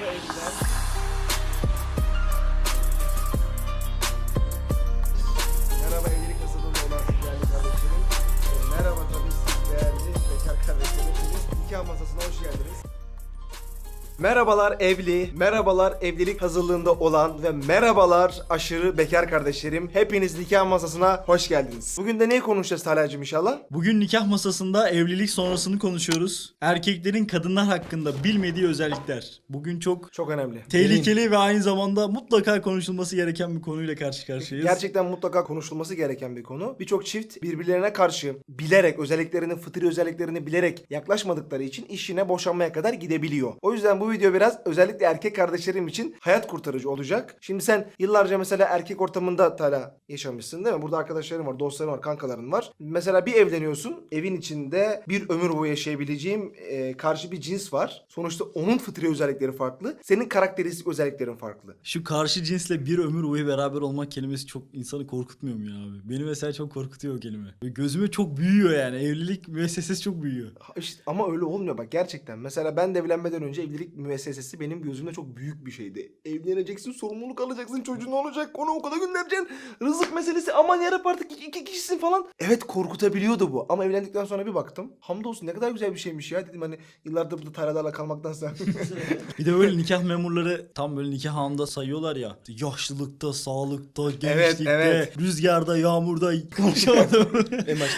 There you. Merhabalar evli, merhabalar evlilik hazırlığında olan ve merhabalar aşırı bekar kardeşlerim. Hepiniz nikah masasına hoş geldiniz. Bugün de ne konuşacağız Talha'cığım inşallah? Bugün nikah masasında evlilik sonrasını konuşuyoruz. Erkeklerin kadınlar hakkında bilmediği özellikler. Bugün çok Çok önemli. tehlikeli ve aynı zamanda mutlaka konuşulması gereken bir konuyla karşı karşıyayız. Gerçekten mutlaka konuşulması gereken bir konu. Birçok çift birbirlerine karşı bilerek, özelliklerini, fıtri özelliklerini bilerek yaklaşmadıkları için işine boşanmaya kadar gidebiliyor. O yüzden bu video biraz özellikle erkek kardeşlerim için hayat kurtarıcı olacak. Şimdi sen yıllarca mesela erkek ortamında Tala yaşamışsın değil mi? Burada arkadaşların var, dostların var, kankaların var. Mesela bir evleniyorsun. Evin içinde bir ömür boyu yaşayabileceğim e, karşı bir cins var. Sonuçta onun fıtri özellikleri farklı. Senin karakteristik özelliklerin farklı. Şu karşı cinsle bir ömür boyu beraber olmak kelimesi çok insanı korkutmuyor mu ya abi? Beni mesela çok korkutuyor o kelime. Ve gözüme çok büyüyor yani. Evlilik müessesesi çok büyüyor. Ha İşte ama öyle olmuyor bak gerçekten. Mesela ben de evlenmeden önce evlilik müessesesi benim gözümde çok büyük bir şeydi. Evleneceksin, sorumluluk alacaksın, çocuğun olacak, onu okula göndereceksin. Rızık meselesi aman yarap artık iki, iki kişisin falan. Evet korkutabiliyordu bu ama evlendikten sonra bir baktım. Hamdolsun ne kadar güzel bir şeymiş ya dedim hani yıllardır burada tarlalarla kalmaktansa. Bir de böyle nikah memurları tam böyle nikah anında sayıyorlar ya. Yaşlılıkta, sağlıkta, gençlikte, evet. rüzgarda, yağmurda konuşamadım.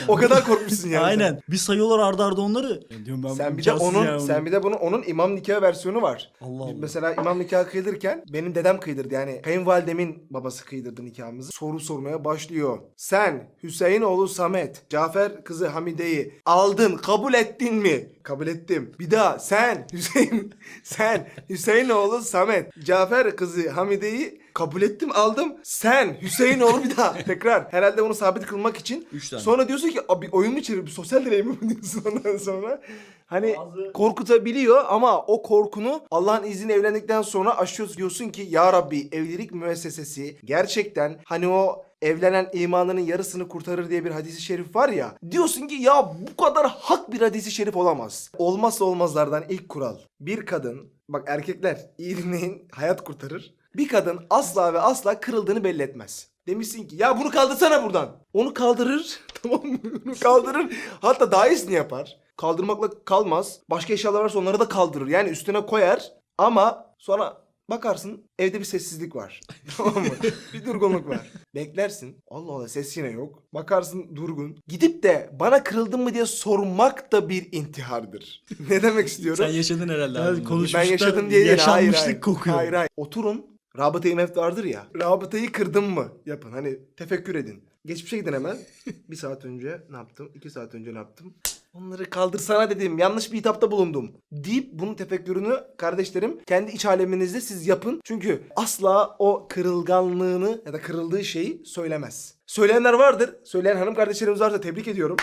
O kadar korkmuşsun yani. Aynen. Bir sayıyorlar arda arda onları. Ya diyorum ben Sen bir de onun yani bunu. sen bir de bunun onun imam nikahı versiyonu var. Allah Allah. Mesela imam nikahı kıydırırken benim dedem kıydırdı yani kayınvalidemin babası kıydırdı nikahımızı. Soru sormaya başlıyor. Sen Hüseyinoğlu Samet, Cafer kızı Hamide'yi aldın, kabul ettin mi? Kabul ettim. Bir daha sen Hüseyin sen Hüseyinoğlu Samet, Cafer kızı Hamide'yi kabul ettim aldım. Sen Hüseyinoğlu bir daha tekrar. Herhalde onu sabit kılmak için. Üç tane. Sonra diyorsun ki abi oyun mu içeri bir sosyal deney mi bu diyorsun ondan sonra. Hani Bazı- korkutabiliyor ama o korkunu Allah'ın izniyle evlendikten sonra aşıyorsun diyorsun ki ya Rabbi evlilik müessesesi gerçekten hani o evlenen imanının yarısını kurtarır diye bir hadisi şerif var ya. Diyorsun ki ya bu kadar hak bir hadisi şerif olamaz. Olmazsa olmazlardan ilk kural. Bir kadın bak erkekler iyi dinleyin hayat kurtarır. Bir kadın asla ve asla kırıldığını belli etmez. Demişsin ki ya bunu kaldırsana buradan. Onu kaldırır tamam mı? Onu kaldırır. Hatta daha iyisini yapar. Kaldırmakla kalmaz. Başka eşyalar varsa onları da kaldırır. Yani üstüne koyar ama sonra bakarsın evde bir sessizlik var. tamam mı? bir durgunluk var. Beklersin. Allah Allah ses yine yok. Bakarsın durgun. Gidip de bana kırıldın mı diye sormak da bir intihardır. ne demek istiyorum? Sen yaşadın herhalde abi. Ben yaşadım diye değil. Hayır, yaşanmışlık hayır. kokuyor. Hayır hayır. Oturun. Rabıta-i mevt vardır ya. Rabıtayı kırdım mı? Yapın. Hani tefekkür edin. Geçmişe gidin hemen. bir saat önce ne yaptım? İki saat önce ne yaptım? Onları kaldırsana dedim. Yanlış bir hitapta bulundum. Deyip bunun tefekkürünü kardeşlerim kendi iç aleminizde siz yapın. Çünkü asla o kırılganlığını ya da kırıldığı şeyi söylemez. Söyleyenler vardır. Söyleyen hanım kardeşlerimiz varsa tebrik ediyorum.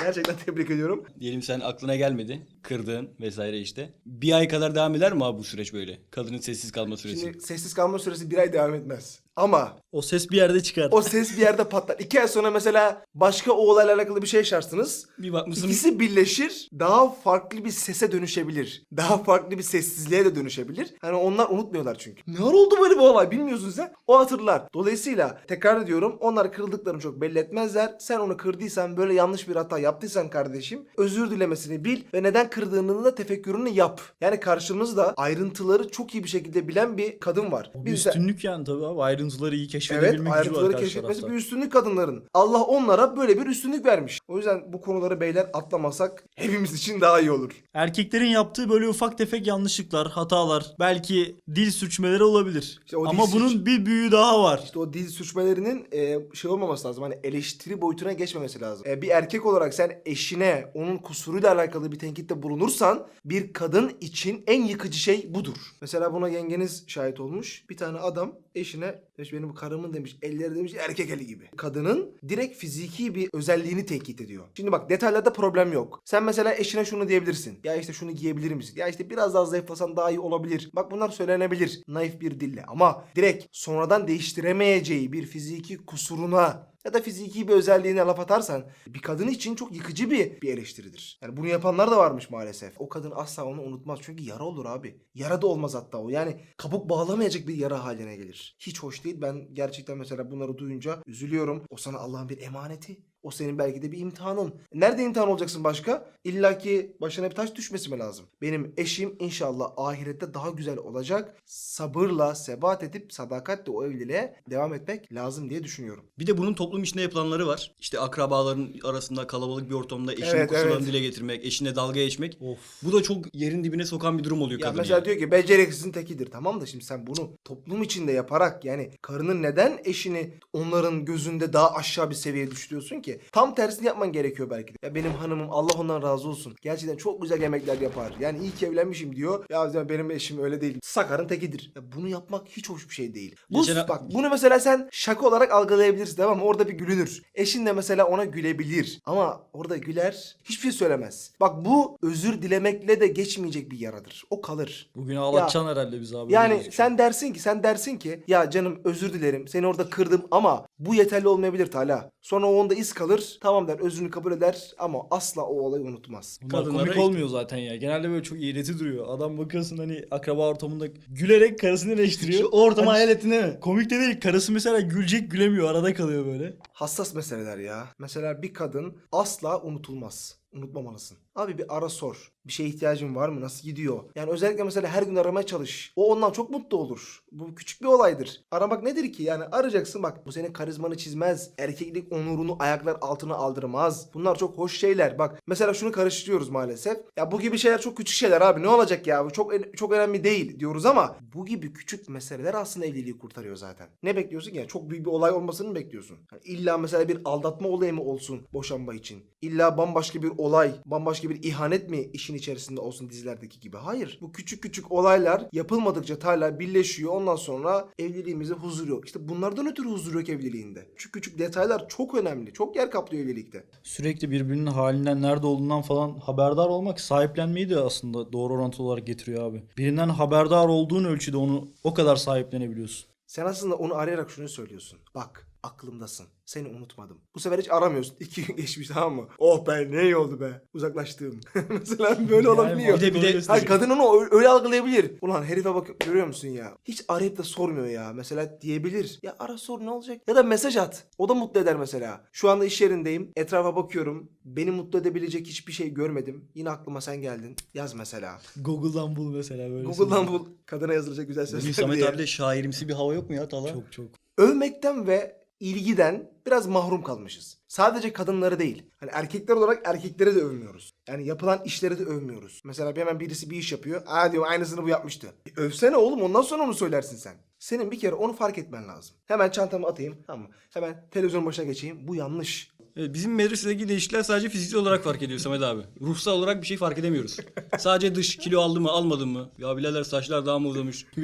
Gerçekten tebrik ediyorum. Diyelim sen aklına gelmedi. Kırdın vesaire işte. Bir ay kadar devam eder mi abi bu süreç böyle? Kadının sessiz kalma süresi. Şimdi sessiz kalma süresi bir ay devam etmez. Ama O ses bir yerde çıkar. o ses bir yerde patlar. İki ay sonra mesela başka o olayla alakalı bir şey yaşarsınız. Bir bakmışsın İkisi birleşir. Daha farklı bir sese dönüşebilir. Daha farklı bir sessizliğe de dönüşebilir. Hani onlar unutmuyorlar çünkü. Ne ara oldu böyle bir olay bilmiyorsun sen. O hatırlar. Dolayısıyla tekrar ediyorum onlar kırıldıklarını çok belli etmezler. Sen onu kırdıysan böyle yanlış bir hata yaptıysan kardeşim özür dilemesini bil ve neden kırdığını da tefekkürünü yap. Yani karşımızda ayrıntıları çok iyi bir şekilde bilen bir kadın var. Bir Biz de- üstünlük yani tabii abi. Ayrıntıları iyi Evet keşfedebilmek gücü var ayrıntıları karşı keşfetmesi tarafta. bir üstünlük kadınların. Allah onlara böyle bir üstünlük vermiş. O yüzden bu konuları beyler atlamasak hepimiz için daha iyi olur. Erkeklerin yaptığı böyle ufak tefek yanlışlıklar, hatalar, belki dil sürçmeleri olabilir. İşte dil Ama sürç- bunun bir büyüğü daha var. İşte o dil sürçmelerinin e, şey olmaması lazım. Hani eleştiri boyutuna geçmemesi lazım. E, bir erkek olarak sen eşine onun kusuruyla alakalı bir tenkitte bulunursan bir kadın için en yıkıcı şey budur. Mesela buna yengeniz şahit olmuş. Bir tane adam eşine demiş benim karımın demiş elleri demiş erkek eli gibi. Kadının direkt fiziki bir özelliğini tenkit ediyor. Şimdi bak detaylarda problem yok. Sen mesela eşine şunu diyebilirsin. Ya işte şunu giyebilir misin? Ya işte biraz daha zayıflasan daha iyi olabilir. Bak bunlar söylenebilir naif bir dille ama direkt sonradan değiştiremeyeceği bir fiziki kusuruna ya da fiziki bir özelliğine laf atarsan bir kadın için çok yıkıcı bir, bir eleştiridir. Yani bunu yapanlar da varmış maalesef. O kadın asla onu unutmaz çünkü yara olur abi. Yara da olmaz hatta o. Yani kabuk bağlamayacak bir yara haline gelir. Hiç hoş değil. Ben gerçekten mesela bunları duyunca üzülüyorum. O sana Allah'ın bir emaneti. O senin belki de bir imtihanın. Nerede imtihan olacaksın başka? İlla ki başına bir taş düşmesi mi lazım? Benim eşim inşallah ahirette daha güzel olacak. Sabırla, sebat edip sadakatle o evliliğe devam etmek lazım diye düşünüyorum. Bir de bunun toplum içinde yapılanları var. İşte akrabaların arasında kalabalık bir ortamda eşinin Evet, kusurlarını evet. dile getirmek, eşine dalga geçmek. Of. Bu da çok yerin dibine sokan bir durum oluyor Ya kadın. mesela yani. diyor ki beceriksizin tekidir. Tamam da şimdi sen bunu toplum içinde yaparak yani karının neden eşini onların gözünde daha aşağı bir seviyeye düşürüyorsun ki? Tam tersini yapman gerekiyor belki de. Ya benim hanımım Allah ondan razı olsun. Gerçekten çok güzel yemekler yapar. Yani iyi ki evlenmişim diyor. Ya benim eşim öyle değil. Sakarın tekidir. Ya bunu yapmak hiç hoş bir şey değil. Bu, Geçen- bak bunu mesela sen şaka olarak algılayabilirsin tamam mı? Orada bir gülünür. Eşin de mesela ona gülebilir. Ama orada güler hiçbir şey söylemez. Bak bu özür dilemekle de geçmeyecek bir yaradır. O kalır. Bugün ağlatacaksın herhalde biz abi. Yani sen dersin ki sen dersin ki ya canım özür dilerim seni orada kırdım ama bu yeterli olmayabilir Tala. Sonra o onda iz kalır tamam der özrünü kabul eder ama asla o olayı unutmaz. Bunlar Kadınlara komik işte- olmuyor zaten ya. Genelde böyle çok iğreti duruyor. Adam bakıyorsun hani akraba ortamında gülerek karısını eleştiriyor. Şu ortamı Hani hayal ettin değil mi? Komik de değil. Karısı mesela gülecek gülemiyor. Arada kalıyor böyle. Hassas meseleler ya. Mesela bir kadın asla unutulmaz. Unutmamalısın. Abi bir ara sor. Bir şeye ihtiyacın var mı? Nasıl gidiyor? Yani özellikle mesela her gün aramaya çalış. O ondan çok mutlu olur. Bu küçük bir olaydır. Aramak nedir ki? Yani arayacaksın bak bu senin karizmanı çizmez. Erkeklik onurunu ayaklar altına aldırmaz. Bunlar çok hoş şeyler. Bak mesela şunu karıştırıyoruz maalesef. Ya bu gibi şeyler çok küçük şeyler abi. Ne olacak ya? Bu çok çok önemli değil diyoruz ama bu gibi küçük meseleler aslında evliliği kurtarıyor zaten. Ne bekliyorsun ki? Yani çok büyük bir olay olmasını bekliyorsun? Yani illa mesela bir aldatma olayı mı olsun boşanma için? İlla bambaşka bir olay, bambaşka bir ihanet mi işin içerisinde olsun dizilerdeki gibi? Hayır. Bu küçük küçük olaylar yapılmadıkça hala birleşiyor. Ondan sonra evliliğimizde huzur yok. İşte bunlardan ötürü huzur yok evliliğinde. Küçük küçük detaylar çok önemli. Çok yer kaplıyor evlilikte. Sürekli birbirinin halinden nerede olduğundan falan haberdar olmak sahiplenmeyi de aslında doğru orantılı olarak getiriyor abi. Birinden haberdar olduğun ölçüde onu o kadar sahiplenebiliyorsun. Sen aslında onu arayarak şunu söylüyorsun. Bak aklımdasın. Seni unutmadım. Bu sefer hiç aramıyorsun. İki gün geçmiş tamam mı? Oh be ne iyi oldu be. Uzaklaştığım. Mesela böyle Yani olabiliyor. bir de- bir de- Hayır kadın onu öyle algılayabilir. Ulan herife bak görüyor musun ya? Hiç arayıp da sormuyor ya. Mesela diyebilir. Ya ara sor ne olacak? Ya da mesaj at. O da mutlu eder mesela. Şu anda iş yerindeyim. Etrafa bakıyorum. Beni mutlu edebilecek hiçbir şey görmedim. Yine aklıma sen geldin. Yaz mesela. Google'dan bul mesela böyle. Google'dan bul. Kadına yazılacak güzel Bugün sözler Samet diye. abi de şairimsi bir hava yok mu ya Tala? Çok çok. övmekten ve ilgiden biraz mahrum kalmışız. Sadece kadınları değil. Hani erkekler olarak erkekleri de övmüyoruz. Yani yapılan işleri de övmüyoruz. Mesela bir hemen birisi bir iş yapıyor. Aa diyor aynısını bu yapmıştı. E, övsene oğlum ondan sonra mı söylersin sen? Senin bir kere onu fark etmen lazım. Hemen çantamı atayım. Tamam mı? Hemen televizyon başına geçeyim. Bu yanlış. Evet, bizim medresedeki değişiklikler sadece fiziksel olarak fark ediyor Samet abi. Ruhsal olarak bir şey fark edemiyoruz. Sadece dış kilo aldı mı almadı mı? Ya birader saçlar daha mı uzamış?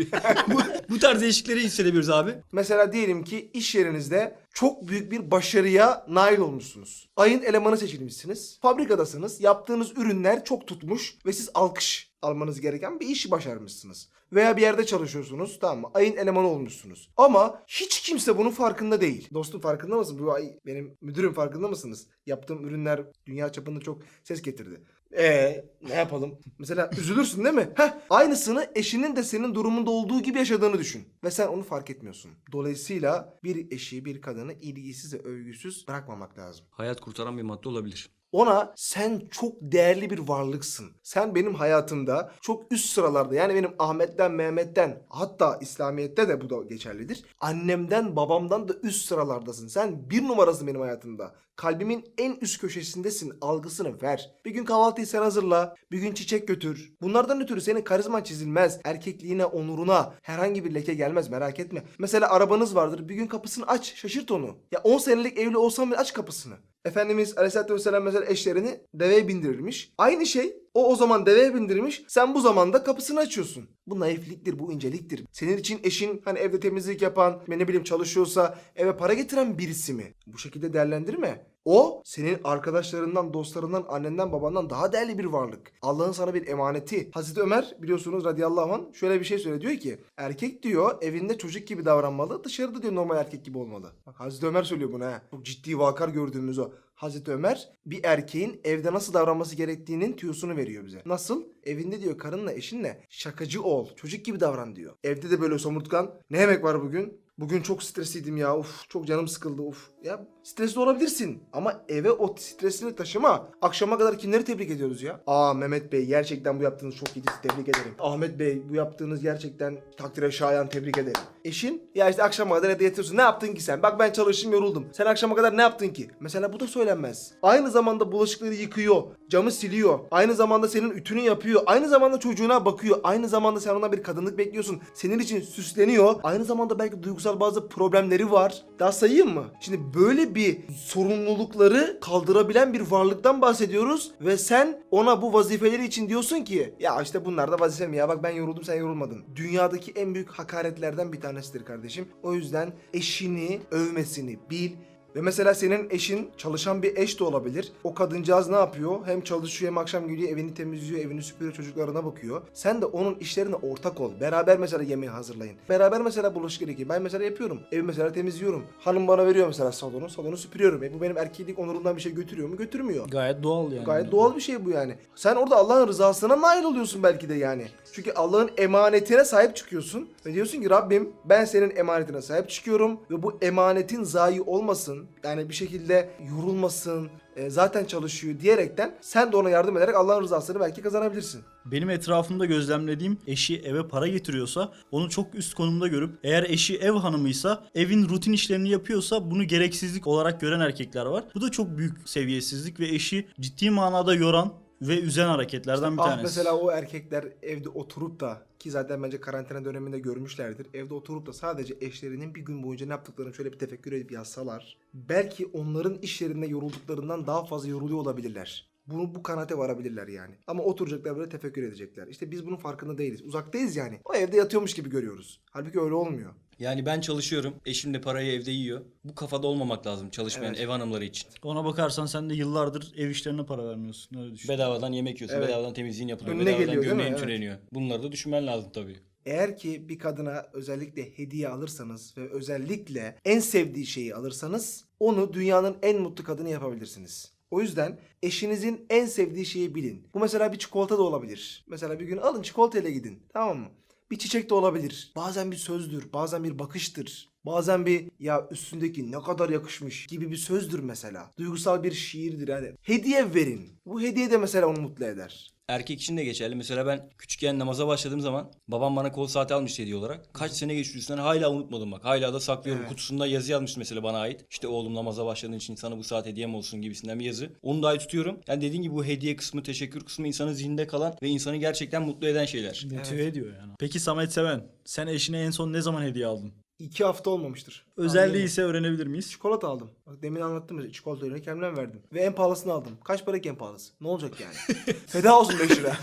bu, bu tarz değişiklikleri hissedebiliyoruz abi. Mesela diyelim ki iş yerinizde çok büyük bir başarıya nail olmuşsunuz. Ayın elemanı seçilmişsiniz. Fabrikadasınız. Yaptığınız ürünler çok tutmuş ve siz alkış almanız gereken bir işi başarmışsınız. Veya bir yerde çalışıyorsunuz tamam mı? Ayın elemanı olmuşsunuz. Ama hiç kimse bunun farkında değil. Dostum farkında mısın? Bu ay benim müdürüm farkında mısınız? Yaptığım ürünler dünya çapında çok ses getirdi. Ee ne yapalım? Mesela üzülürsün değil mi? Heh, aynısını eşinin de senin durumunda olduğu gibi yaşadığını düşün. Ve sen onu fark etmiyorsun. Dolayısıyla bir eşi, bir kadını ilgisiz ve övgüsüz bırakmamak lazım. Hayat kurtaran bir madde olabilir. Ona sen çok değerli bir varlıksın. Sen benim hayatımda çok üst sıralarda yani benim Ahmet'ten, Mehmet'ten hatta İslamiyet'te de bu da geçerlidir. Annemden, babamdan da üst sıralardasın. Sen bir numarasın benim hayatımda. Kalbimin en üst köşesindesin. Algısını ver. Bir gün kahvaltıyı sen hazırla. Bir gün çiçek götür. Bunlardan ötürü senin karizman çizilmez. Erkekliğine, onuruna herhangi bir leke gelmez merak etme. Mesela arabanız vardır. Bir gün kapısını aç. Şaşırt onu. Ya 10 senelik evli olsan bile aç kapısını. Efendimiz Aleyhisselatü Vesselam mesela eşlerini deveye bindirirmiş. Aynı şey o o zaman deveye bindirmiş. Sen bu zamanda kapısını açıyorsun. Bu naifliktir, bu inceliktir. Senin için eşin hani evde temizlik yapan, ne bileyim çalışıyorsa eve para getiren birisi mi? Bu şekilde değerlendirme. O senin arkadaşlarından, dostlarından, annenden, babandan daha değerli bir varlık. Allah'ın sana bir emaneti. Hazreti Ömer biliyorsunuz radıyallahu anh şöyle bir şey söylüyor. Diyor ki erkek diyor evinde çocuk gibi davranmalı. Dışarıda diyor normal erkek gibi olmalı. Bak Hazreti Ömer söylüyor bunu ha. Çok ciddi vakar gördüğümüz o. Hazreti Ömer bir erkeğin evde nasıl davranması gerektiğinin tüyosunu veriyor bize. Nasıl? Evinde diyor karınla eşinle şakacı ol. Çocuk gibi davran diyor. Evde de böyle somurtkan. Ne yemek var bugün? Bugün çok stresliydim ya. Uf çok canım sıkıldı. Uf. Ya stresli olabilirsin ama eve o stresini taşıma. Akşama kadar kimleri tebrik ediyoruz ya? Aa Mehmet Bey gerçekten bu yaptığınız çok iyiydi. Tebrik ederim. Ahmet Bey bu yaptığınız gerçekten takdire şayan. Tebrik ederim. Eşin ya işte akşama kadar evde yatıyorsun. Ne yaptın ki sen? Bak ben çalıştım yoruldum. Sen akşama kadar ne yaptın ki? Mesela bu da söylenmez. Aynı zamanda bulaşıkları yıkıyor. Camı siliyor. Aynı zamanda senin ütünü yapıyor. Aynı zamanda çocuğuna bakıyor. Aynı zamanda sen ondan bir kadınlık bekliyorsun. Senin için süsleniyor. Aynı zamanda belki duygusal bazı problemleri var. Daha sayayım mı? Şimdi böyle bir sorumlulukları kaldırabilen bir varlıktan bahsediyoruz ve sen ona bu vazifeleri için diyorsun ki ya işte bunlar da vazifem ya bak ben yoruldum sen yorulmadın. Dünyadaki en büyük hakaretlerden bir tanesidir kardeşim. O yüzden eşini övmesini bil ve mesela senin eşin çalışan bir eş de olabilir. O kadıncağız ne yapıyor? Hem çalışıyor hem akşam geliyor evini temizliyor, evini süpürüyor, çocuklarına bakıyor. Sen de onun işlerine ortak ol. Beraber mesela yemeği hazırlayın. Beraber mesela bulaşık yıkayın. Ben mesela yapıyorum. Evi mesela temizliyorum. Hanım bana veriyor mesela salonu. Salonu süpürüyorum. E bu benim erkeklik onurumdan bir şey götürüyor mu? Götürmüyor. Gayet doğal yani. Gayet doğal bir şey bu yani. Sen orada Allah'ın rızasına nail oluyorsun belki de yani. Çünkü Allah'ın emanetine sahip çıkıyorsun. Ve diyorsun ki Rabbim ben senin emanetine sahip çıkıyorum. Ve bu emanetin zayi olmasın. Yani bir şekilde yorulmasın. e, zaten çalışıyor diyerekten sen de ona yardım ederek Allah'ın rızasını belki kazanabilirsin. Benim etrafımda gözlemlediğim eşi eve para getiriyorsa onu çok üst konumda görüp eğer eşi ev hanımıysa evin rutin işlerini yapıyorsa bunu gereksizlik olarak gören erkekler var. Bu da çok büyük seviyesizlik ve eşi ciddi manada yoran ve üzen hareketlerden bir Ah tanesi. mesela o erkekler evde oturup da ki zaten bence karantina döneminde görmüşlerdir. Evde oturup da sadece eşlerinin bir gün boyunca ne yaptıklarını şöyle bir tefekkür edip yazsalar. Belki onların iş yerinde yorulduklarından daha fazla yoruluyor olabilirler. Bunu bu kanaate varabilirler yani. Ama oturacaklar böyle tefekkür edecekler. İşte biz bunun farkında değiliz. Uzaktayız yani. O evde yatıyormuş gibi görüyoruz. Halbuki öyle olmuyor. Yani ben çalışıyorum. Eşim de parayı evde yiyor. Bu kafada olmamak lazım çalışmayan Evet. ev hanımları için. Ona bakarsan sen de yıllardır ev işlerine para vermiyorsun. Öyle düşün. Bedavadan yemek yiyorsun. Evet. Bedavadan temizliğin yapılıyor. Önüne bedavadan geliyor, değil mi? gömleğin Evet. türeniyor. Bunları da düşünmen lazım tabii. Eğer ki bir kadına özellikle hediye alırsanız ve özellikle en sevdiği şeyi alırsanız onu dünyanın en mutlu kadını yapabilirsiniz. O yüzden eşinizin en sevdiği şeyi bilin. Bu mesela bir çikolata da olabilir. Mesela bir gün alın çikolatayla gidin. Tamam mı? Bir çiçek de olabilir. Bazen bir sözdür, bazen bir bakıştır. Bazen bir ya üstündeki ne kadar yakışmış gibi bir sözdür mesela. Duygusal bir şiirdir yani. Hediye verin. Bu hediye de mesela onu mutlu eder. Erkek için de geçerli. Mesela ben küçükken namaza başladığım zaman babam bana kol saati almış hediye olarak. Kaç sene geçti üstünden hala unutmadım bak. Hala da saklıyorum. Evet. Kutusunda yazı yazmıştı mesela bana ait. İşte oğlum namaza başladığın için sana bu saat hediyem olsun gibisinden bir yazı. Onu dahi tutuyorum. Yani dediğin gibi bu hediye kısmı, teşekkür kısmı insanın zihninde kalan ve insanı gerçekten mutlu eden şeyler. Motive ediyor yani. Peki Samet Seven sen eşine en son ne zaman hediye aldın? İki hafta olmamıştır. Özelliği ise öğrenebilir miyiz? Çikolata aldım. Bak demin anlattım ya çikolata ürünü kendimden verdim. Ve en pahalısını aldım. Kaç para ki en pahalısı? Ne olacak yani? feda olsun 5 lira.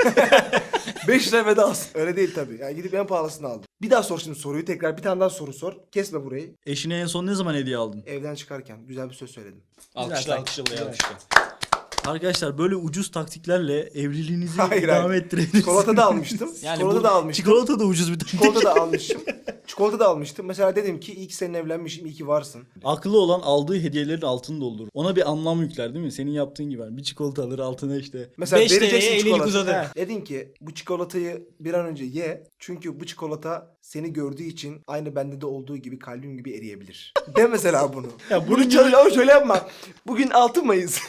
5 lira feda olsun. Öyle değil tabii. Yani gidip en pahalısını aldım. Bir daha sor şimdi soruyu tekrar bir tane daha soru sor. Kesme burayı. Eşine en son ne zaman hediye aldın? Evden çıkarken güzel bir söz söyledim. Alkışla alkışla buraya alkışla. Arkadaşlar böyle ucuz taktiklerle evliliğinizi Hayır, devam hayır. ettirebilirsiniz. Çikolata da almıştım. Yani çikolata bu- da almıştım. Çikolata da ucuz bir taktik. Çikolata da almışım. Çikolata da almıştım. Mesela dedim ki iyi ki evlenmişim, iyi ki varsın. Akıllı olan aldığı hediyelerin altını doldurur. Ona bir anlam yükler değil mi? Senin yaptığın gibi. Bir çikolata alır altına işte. Mesela Beş vereceksin TL'ye. He. Dedin ki bu çikolatayı bir an önce ye. Çünkü bu çikolata seni gördüğü için aynı bende de olduğu gibi kalbim gibi eriyebilir. De mesela bunu. Ya bunu çalış ama şöyle yapma. Bugün 6 Mayıs.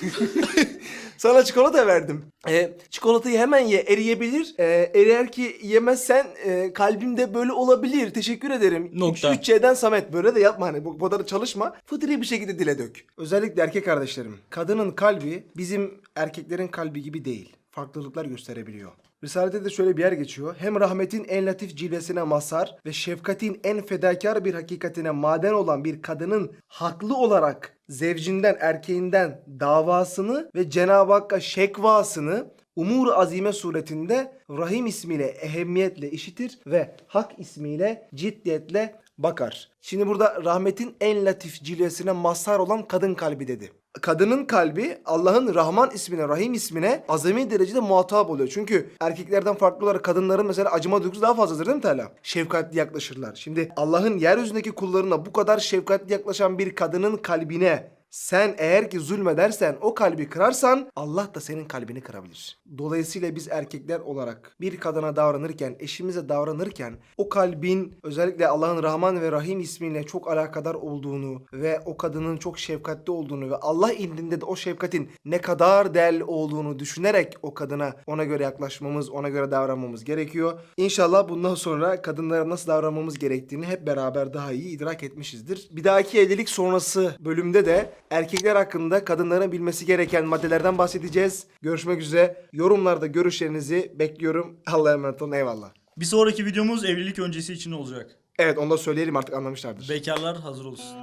Sana çikolata verdim. Ee, çikolatayı hemen ye eriyebilir. Ee, eğer ki yemezsen e, kalbimde böyle olabilir. Teşekkür ederim. Nokta. 3C'den Samet böyle de yapma hani bu bu kadar çalışma. Fıtri bir şekilde dile dök. Özellikle erkek kardeşlerim. Kadının kalbi bizim erkeklerin kalbi gibi değil. Farklılıklar gösterebiliyor. Risalede de şöyle bir yer geçiyor. Hem rahmetin en latif cilvesine mazhar ve şefkatin en fedakar bir hakikatine maden olan bir kadının haklı olarak zevcinden, erkeğinden davasını ve Cenab-ı Hakk'a şekvasını Umur Azime suretinde Rahim ismiyle ehemmiyetle işitir ve Hak ismiyle ciddiyetle bakar. Şimdi burada rahmetin en latif cilvesine mazhar olan kadın kalbi dedi. Kadının kalbi Allah'ın Rahman ismine, Rahim ismine azami derecede muhatap oluyor. Çünkü erkeklerden farklı olarak kadınların mesela acıma duygusu daha fazladır değil mi Teala? Şefkatli yaklaşırlar. Şimdi Allah'ın yeryüzündeki kullarına bu kadar şefkatli yaklaşan bir kadının kalbine sen eğer ki zulmedersen, o kalbi kırarsan Allah da senin kalbini kırabilir. Dolayısıyla biz erkekler olarak bir kadına davranırken, eşimize davranırken o kalbin özellikle Allah'ın Rahman ve Rahim ismiyle çok alakadar olduğunu ve o kadının çok şefkatli olduğunu ve Allah indinde de o şefkatin ne kadar değerli olduğunu düşünerek o kadına ona göre yaklaşmamız, ona göre davranmamız gerekiyor. İnşallah bundan sonra kadınlara nasıl davranmamız gerektiğini hep beraber daha iyi idrak etmişizdir. Bir dahaki evlilik sonrası bölümde de erkekler hakkında kadınların bilmesi gereken maddelerden bahsedeceğiz. Görüşmek üzere. Yorumlarda görüşlerinizi bekliyorum. Allah'a emanet olun. Eyvallah. Bir sonraki videomuz evlilik öncesi için olacak. Evet onu da söyleyelim artık anlamışlardır. Bekarlar hazır olsun.